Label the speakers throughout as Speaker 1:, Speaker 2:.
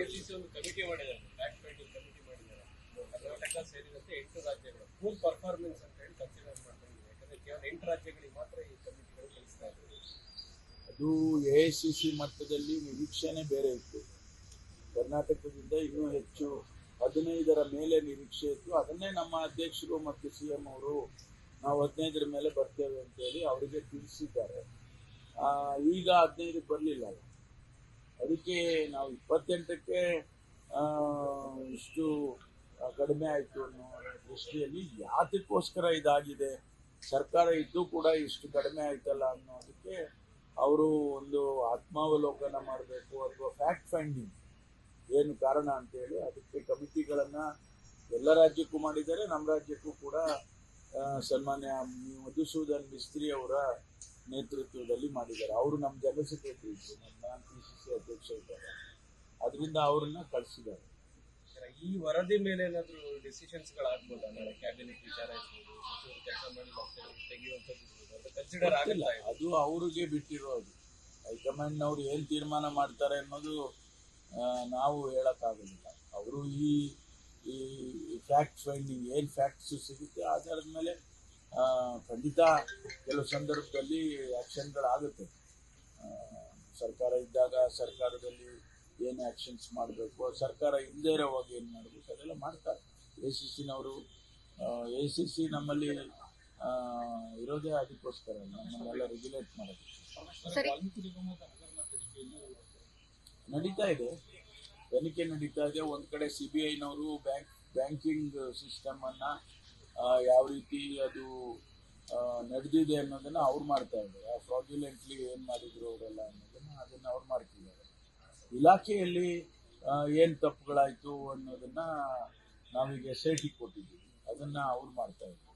Speaker 1: AICC ಒಂದು committee ಮಾಡಿದ್ದಾರೆ fact finding committee ಮಾಡಿದ್ದಾರೆ. ಕರ್ನಾಟಕ ಸೇರಿದಂತೆ ಎಂಟು ರಾಜ್ಯಗಳು ಫುಲ್ ಪರ್ಫಾರ್ಮೆನ್ಸ್ ಅಂತ ಹೇಳಿ ಕನ್ಸಿಡರ್ ಮಾಡ್ಕೊಂಡಿದೆ ಯಾಕಂದ್ರೆ ಕೇವಲ ಎಂಟು ರಾಜ್ಯಗಳಿಗೆ ಮಾತ್ರ ಈ ಕಮಿಟಿಗಳು ಕಳಿಸ್ತಾ ಇದ್ದಾರೆ.
Speaker 2: ಅದು ಎ ಐ ಸಿ ಸಿ ಮಟ್ಟದಲ್ಲಿ ನಿರೀಕ್ಷೆನೇ ಬೇರೆ ಇತ್ತು. ಕರ್ನಾಟಕದಿಂದ ಇನ್ನೂ ಹೆಚ್ಚು ಹದಿನೈದರ ಮೇಲೆ ನಿರೀಕ್ಷೆ ಇತ್ತು. ಅದನ್ನೇ ನಮ್ಮ ಅಧ್ಯಕ್ಷರು ಮತ್ತು ಸಿ ಎಂ ಅವರು ನಾವು ಹದಿನೈದರ ಮೇಲೆ ಬರ್ತೇವೆ ಅಂತೇಳಿ ಅವರಿಗೆ ತಿಳಿಸಿದ್ದಾರೆ. ಈಗ ಹದಿನೈದಕ್ಕೆ ಬರಲಿಲ್ಲ ಅದಕ್ಕೆ ನಾವು ಇಪ್ಪತ್ತೆಂಟಕ್ಕೆ ಇಷ್ಟು ಕಡಿಮೆ ಆಯಿತು ಅನ್ನೋ ದೃಷ್ಟಿಯಲ್ಲಿ ಯಾತಕ್ಕೋಸ್ಕರ ಇದಾಗಿದೆ? ಸರ್ಕಾರ ಇದ್ದು ಕೂಡ ಇಷ್ಟು ಕಡಿಮೆ ಆಯ್ತಲ್ಲ ಅನ್ನೋದಕ್ಕೆ ಅವರು ಒಂದು ಆತ್ಮಾವಲೋಕನ ಮಾಡಬೇಕು ಅಥವಾ ಫ್ಯಾಕ್ಟ್ ಫೈಂಡಿಂಗ್ ಏನು ಕಾರಣ ಅಂತೇಳಿ ಅದಕ್ಕೆ ಕಮಿಟಿಗಳನ್ನು ಎಲ್ಲ ರಾಜ್ಯಕ್ಕೂ ಮಾಡಿದ್ದಾರೆ. ನಮ್ಮ ರಾಜ್ಯಕ್ಕೂ ಕೂಡ ಸನ್ಮಾನ್ಯ ಮಧುಸೂದನ್ ಮಿಸ್ತ್ರಿ ಅವರ ನೇತೃತ್ವದಲ್ಲಿ ಮಾಡಿದ್ದಾರೆ. ಅವರು ನಮ್ಮ ಜನರಲ್ ಸೆಕ್ರೆಟರಿ ಇತ್ತು ನಮ್ಮ ಪಿ ಸಿ ಸಿ ಅಧ್ಯಕ್ಷ ಇದ್ದಾರೆ. ಅದರಿಂದ ಅವ್ರನ್ನ ಕಳಿಸಿದ್ದಾರೆ.
Speaker 1: ಈ ವರದಿ ಮೇಲೆ ಏನಾದರೂ ಡಿಸಿಷನ್ಸ್ ಗಳಾಗ್ಬೋದಾ? ನಾಳೆ ಕ್ಯಾಬಿನೆಟ್ ವಿಚಾರ ಇರ್ಬೋದು ಸಚಿವರು ಕೆಲಸ ಮಾಡಿ ಮತ್ತೆ ತೆಗೆಯುವಂಥದ್ದು ಇರ್ಬೋದು ಅದು ಕನ್ಸಿಡರ್ ಆಗಲ್ಲ
Speaker 2: ಅದು ಅವ್ರಿಗೆ ಬಿಟ್ಟಿರೋದು. ಹೈಕಮಾಂಡ್ನವ್ರು ಏನು ತೀರ್ಮಾನ ಮಾಡ್ತಾರೆ ಅನ್ನೋದು ನಾವು ಹೇಳಕ್ಕಾಗೋದಿಲ್ಲ ಅವರು ಈ ಈ ಫ್ಯಾಕ್ಟ್ ಫೈಂಡಿಂಗ್ ಏನು ಫ್ಯಾಕ್ಟ್ಸ್ ಸಿಗುತ್ತೆ ಆಧಾರದ ಮೇಲೆ ಖಂಡಿತ ಕೆಲವು ಸಂದರ್ಭದಲ್ಲಿ ಆ್ಯಕ್ಷನ್ಗಳಾಗುತ್ತೆ ಸರ್ಕಾರ ಇದ್ದಾಗ ಸರ್ಕಾರದಲ್ಲಿ ಏನು ಆ್ಯಕ್ಷನ್ಸ್ ಮಾಡಬೇಕು ಸರ್ಕಾರ ಇಲ್ಲದೇ ಇರೋವಾಗ ಏನು ಮಾಡಬೇಕು ಅದೆಲ್ಲ ಮಾಡ್ತಾರೆ. ಎ ಸಿ ಸಿನವರು ಎ ಸಿ ಸಿ ನಮ್ಮಲ್ಲಿ ಆ, ಇರೋದೇ ಅದಕ್ಕೋಸ್ಕರ ನಮ್ಮನ್ನೆಲ್ಲ ರೆಗ್ಯುಲೇಟ್ ಮಾಡೋದು. ನಡೀತಾ ಇದೆ. ತನಿಖೆ ನಡೀತಾ ಇದೆ. ಒಂದು ಕಡೆ ಸಿ ಬಿ ಐನವರು ಬ್ಯಾಂಕ್ ಬ್ಯಾಂಕಿಂಗ್ ಸಿಸ್ಟಮನ್ನು ಯಾವ ರೀತಿ ಅದು ನಡೆದಿದೆ ಅನ್ನೋದನ್ನ ಅವ್ರು ಮಾಡ್ತಾ ಇದ್ದಾರೆ. ಫ್ರಾಡ್ಯುಲೆಂಟ್ಲಿ ಏನು ಮಾಡಿದ್ರು ಅವರೆಲ್ಲ ಅನ್ನೋದನ್ನ ಅದನ್ನ ಅವ್ರು ಮಾಡ್ತಿದ್ದಾರೆ. ಇಲಾಖೆಯಲ್ಲಿ ಏನು ತಪ್ಪುಗಳಾಯಿತು ಅನ್ನೋದನ್ನ ನಾವೀಗ ಎಸ್ ಐ ಟಿ ಕೊಟ್ಟಿದ್ದೀವಿ. ಅದನ್ನ ಅವ್ರು ಮಾಡ್ತಾ ಇದ್ದಾರೆ.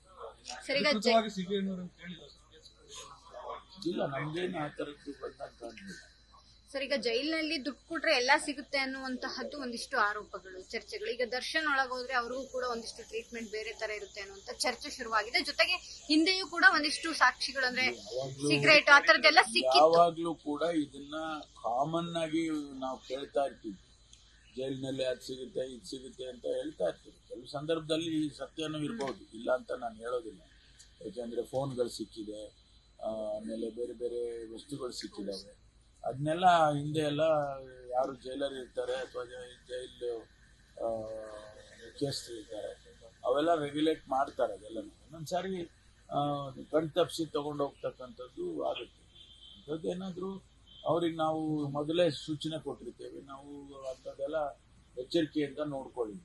Speaker 2: ಇಲ್ಲ ನಮ್ದೇನು ಆ ಥರದ್ದು ಬಂದಾಗ
Speaker 3: ಸರ್ ಈಗ ಜೈಲಿನಲ್ಲಿ ದುಡ್ಡು ಕೊಟ್ರೆ ಎಲ್ಲ ಸಿಗುತ್ತೆ ಅನ್ನುವಂತಹದ್ದು ಒಂದಿಷ್ಟು ಆರೋಪಗಳು ಚರ್ಚೆಗಳು. ಈಗ ದರ್ಶನ್ ಒಳಗೋದ್ರೆ ಅವ್ರಿಗೂ ಕೂಡ ಒಂದಿಷ್ಟು ಟ್ರೀಟ್ಮೆಂಟ್ ಬೇರೆ ತರ ಇರುತ್ತೆ ಅನ್ನುವಂತ ಚರ್ಚೆ ಶುರುವಾಗಿದೆ. ಜೊತೆಗೆ ಹಿಂದೆಯೂ ಕೂಡ ಒಂದಿಷ್ಟು ಸಾಕ್ಷಿಗಳು ಅಂದ್ರೆ ಸಿಗರೇಟ್ ಆ ತರದ್ದೆಲ್ಲ ಸಿಕ್ಕಿತ್ತು.
Speaker 2: ಕೂಡ ಇದನ್ನ ಕಾಮನ್ ಆಗಿ ನಾವು ಕೇಳ್ತಾ ಇರ್ತೀವಿ. ಜೈಲಿನಲ್ಲಿ ಅದು ಸಿಗುತ್ತೆ ಇದು ಸಿಗುತ್ತೆ ಅಂತ ಹೇಳ್ತಾ ಇರ್ತೀವಿ. ಕೆಲವು ಸಂದರ್ಭದಲ್ಲಿ ಸತ್ಯನೂ ಇರ್ಬೋದು. ಇಲ್ಲ ಅಂತ ನಾನು ಹೇಳೋದಿಲ್ಲ. ಯಾಕೆಂದ್ರೆ ಫೋನ್ಗಳು ಸಿಕ್ಕಿದೆ ಆಮೇಲೆ ಬೇರೆ ಬೇರೆ ವಸ್ತುಗಳು ಸಿಕ್ಕಿದಾವೆ. ಅದನ್ನೆಲ್ಲ ಹಿಂದೆ ಎಲ್ಲ ಯಾರು ಜೈಲರ್ ಇರ್ತಾರೆ ಅಥವಾ ಜೈಲ್ ಮುಖ್ಯಸ್ಥರು ಇರ್ತಾರೆ, ಅವೆಲ್ಲ ರೆಗ್ಯುಲೇಟ್ ಮಾಡ್ತಾರೆ ಅದೆಲ್ಲ ಒಂದೊಂದು ಸಾರಿ ಕಣ್ ತಪ್ಪಿಸಿ ಹೋಗ್ತಕ್ಕಂಥದ್ದು ಆಗುತ್ತೆ. ಅಂಥದ್ದೇನಾದರೂ ಅವ್ರಿಗೆ ನಾವು ಮೊದಲೇ ಸೂಚನೆ ಕೊಟ್ಟಿರ್ತೇವೆ. ನಾವು ಅಂಥದ್ದೆಲ್ಲ ಎಚ್ಚರಿಕೆಯಿಂದ ನೋಡ್ಕೊಳ್ಳಿ.